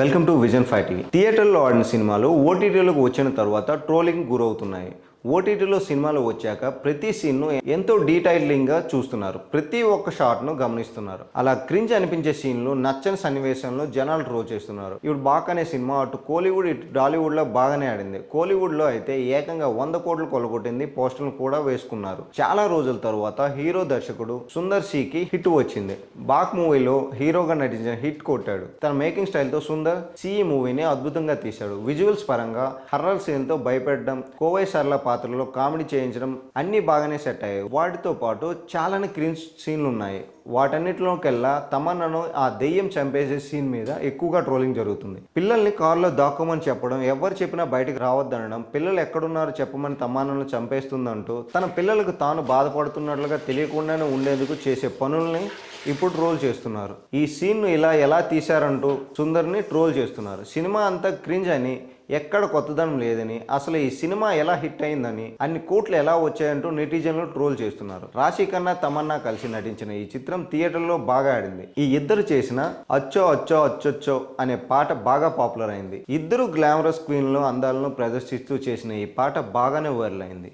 Welcome to vision five TV థియేటర్లో ఆడిన సినిమాలు ఓటీటీలకు వచ్చిన తర్వాత ట్రోలింగ్ గురవుతున్నాయి. ఓటీటీలో సినిమాలు వచ్చాక ప్రతి సీన్ను ఎంతో డీటెయిలింగ్గా చూస్తున్నారు. ప్రతి ఒక్క షాట్ను గమనిస్తున్నారు. అలా క్రింజ్ అనిపించే సీన్లు నచ్చని సన్నివేశంలో జనాలు ట్రో చేస్తున్నారు. ఇప్పుడు బాక్ అనే సినిమా అటు కోలీవుడ్ ఇటు టాలీవుడ్లో బాగానే ఆడింది. కోలీవుడ్లో అయితే ఏకంగా వంద కోట్లు కొలగొట్టింది పోస్టర్లు కూడా వేసుకున్నారు. చాలా రోజుల తర్వాత హీరో దర్శకుడు సుందర్ సికి హిట్ వచ్చింది. బాక్ మూవీలో హీరోగా నటించిన హిట్ కొట్టాడు. తన మేకింగ్ స్టైల్తో సుందర్ సి మూవీని అద్భుతంగా తీశాడు. విజువల్స్ పరంగా హర్రర్ సీన్తో భయపెట్టడం కోవై సర్ల పాత్రలో కామెడీ చేయించడం అన్ని బాగానే సెట్ అయ్యాయి. వాటితో పాటు చాలానే క్రీన్స్ సీన్లు ఉన్నాయి. వాటన్నిటిలోకెల్లా తమన్నను ఆ దెయ్యం చంపేసే సీన్ మీద ఎక్కువగా ట్రోలింగ్ జరుగుతుంది. పిల్లల్ని కారులో దాక్కోమని చెప్పడం ఎవరు చెప్పినా బయటకు రావద్దనడం పిల్లలు ఎక్కడున్నారో చెప్పమని తమన్నను చంపేస్తుందంటూ తన పిల్లలకు తాను బాధపడుతున్నట్లుగా తెలియకుండానే ఉండేందుకు చేసే పనుల్ని ఇప్పుడు ట్రోల్ చేస్తున్నారు. ఈ సీన్ను ఇలా ఎలా తీశారంటూ సుందర్ని ట్రోల్ చేస్తున్నారు. సినిమా అంతా క్రింజ్ అని ఎక్కడ కొత్తదనం లేదని అసలు ఈ సినిమా ఎలా హిట్ అయిందని అన్ని కోట్లు ఎలా వచ్చాయంటూ నెటిజన్లు ట్రోల్ చేస్తున్నారు. రాశి కన్నా తమన్నా కలిసి నటించిన ఈ చిత్రం థియేటర్లో బాగా ఆడింది. ఈ ఇద్దరు చేసిన అచ్చో అచ్చో అచ్చొచ్చో అనే పాట బాగా పాపులర్ అయింది. ఇద్దరు గ్లామరస్ క్వీన్లు అందాలను ప్రదర్శిస్తూ చేసిన ఈ పాట బాగానే వైరల్ అయింది.